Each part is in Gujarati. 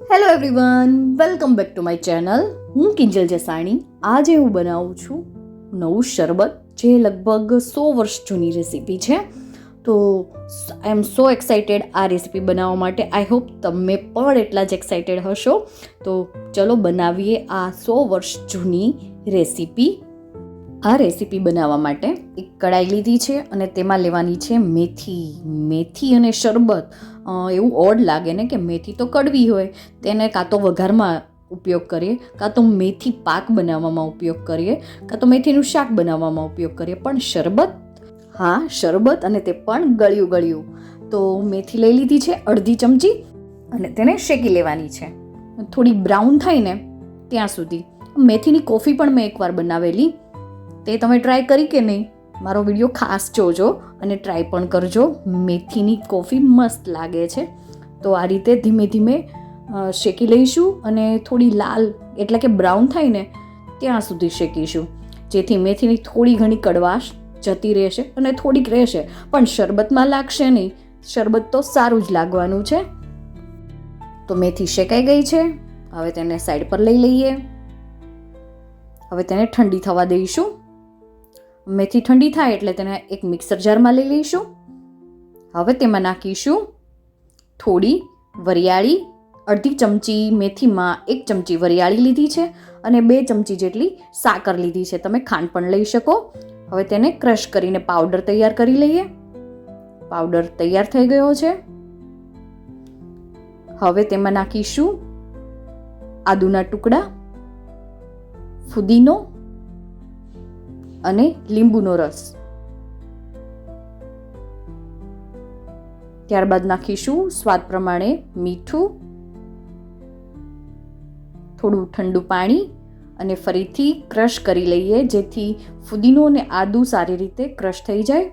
Hello everyone welcome back to my channel હું કિંજલ જસાણી. આજે હું બનાવું છું નવું શરબત, જે લગભગ સો વર્ષ જૂની રેસીપી છે. તો આઈ એમ સો એક્સાઇટેડ આ રેસીપી બનાવવા માટે. આઈ હોપ તમે પણ એટલા જ એક્સાઇટેડ હશો. તો ચલો બનાવીએ આ સો વર્ષ જૂની રેસીપી આ રેસીપી બનાવવા માટે એક કડાઈ લીધી છે અને તેમાં લેવાની છે મેથી. મેથી અને શરબત. એવું ઓડ લાગે ને કે મેથી તો કડવી હોય, તેને કાં તો વઘારમાં ઉપયોગ કરીએ, કાં તો મેથી પાક બનાવવામાં ઉપયોગ કરીએ, કાં તો મેથીનું શાક બનાવવામાં ઉપયોગ કરીએ, પણ શરબત? હા, શરબત અને તે પણ ગળ્યું ગળ્યું. તો મેથી લઈ લીધી છે અડધી ચમચી અને તેને શેકી લેવાની છે. થોડી બ્રાઉન થાય ને ત્યાં સુધી. મેથીની કોફી પણ મેં એકવાર બનાવેલી. તે તમે ટ્રાય કરી કે નહીં? મારો વીડિયો ખાસ જોજો અને ટ્રાય પણ કરજો. મેથીની કોફી મસ્ત લાગે છે. તો આ રીતે ધીમે ધીમે શેકી લઈશું અને થોડી લાલ, એટલે કે બ્રાઉન થાય ને, ત્યાં સુધી શેકીશું. જેથી મેથીની થોડી ઘણી કડવાશ જતી રહેશે અને થોડીક રહેશે. પણ શરબતમાં લાગશે નહીં. શરબત તો સારું જ લાગવાનું છે. તો મેથી શેકાઈ ગઈ છે. હવે તેને સાઈડ પર લઈ લઈએ. હવે તેને ઠંડી થવા દઈશું. મેથી ઠંડી થાય એટલે તેને એક મિક્સર જારમાં લઈ લઈશું. હવે તેમાં નાખીશું થોડી વરિયાળી, અડધી ચમચી મેથીમાં એક ચમચી વરિયાળી લીધી છે અને બે ચમચી જેટલી સાકર લીધી છે. તમે ખાંડ પણ લઈ શકો. હવે તેને ક્રશ કરીને પાવડર તૈયાર કરી લઈએ. પાવડર તૈયાર થઈ ગયો છે. હવે તેમાં નાખીશું આદુના ટુકડા, ફુદીનો અને લીંબુનો રસ. ત્યારબાદ નાખીશું સ્વાદ પ્રમાણે મીઠું, થોડું ઠંડુ પાણી અને ફરીથી ક્રશ કરી લઈએ, જેથી ફુદીનો અને આદુ સારી રીતે ક્રશ થઈ જાય.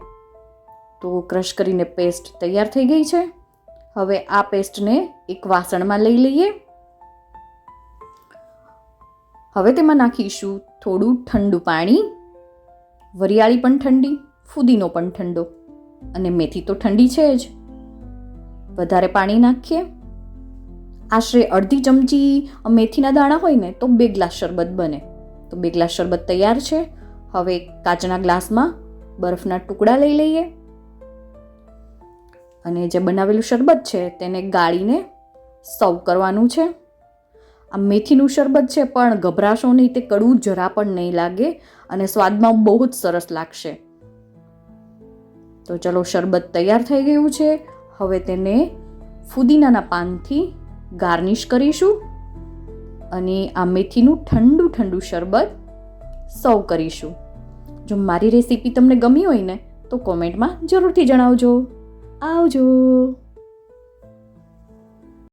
તો ક્રશ કરીને પેસ્ટ તૈયાર થઈ ગઈ છે. હવે આ પેસ્ટને એક વાસણમાં લઈ લઈએ. હવે તેમાં નાખીશું થોડું ઠંડુ પાણી. વરિયાળી પણ ઠંડી, ફુદીનો પણ ઠંડો. અને મેથી તો ઠંડી છે જ. વધારે પાણી નાખીએ. આશરે અડધી ચમચી મેથીના દાણા હોય ને, તો બે ગ્લાસ શરબત બને. તો બે ગ્લાસ શરબત તૈયાર છે. હવે કાચના ગ્લાસમાં બરફના ટુકડા લઈ લઈએ. અને જે બનાવેલું શરબત છે, તેને ગાળીને સર્વ કરવાનું છે. આ મેથીનું શરબત છે, પણ ગભરાશો નહીં, તે કડવું જરા પણ નહીં લાગે અને સ્વાદમાં બહુ જ સરસ લાગશે. તો ચલો, શરબત તૈયાર થઈ ગયું છે. હવે તેને ફુદીનાના પાનથી ગાર્નિશ કરીશું અને આ મેથીનું ઠંડુ ઠંડુ શરબત સર્વ કરીશું. જો મારી રેસીપી તમને ગમી હોય ને, તો કોમેન્ટમાં જરૂરથી જણાવજો. આવજો.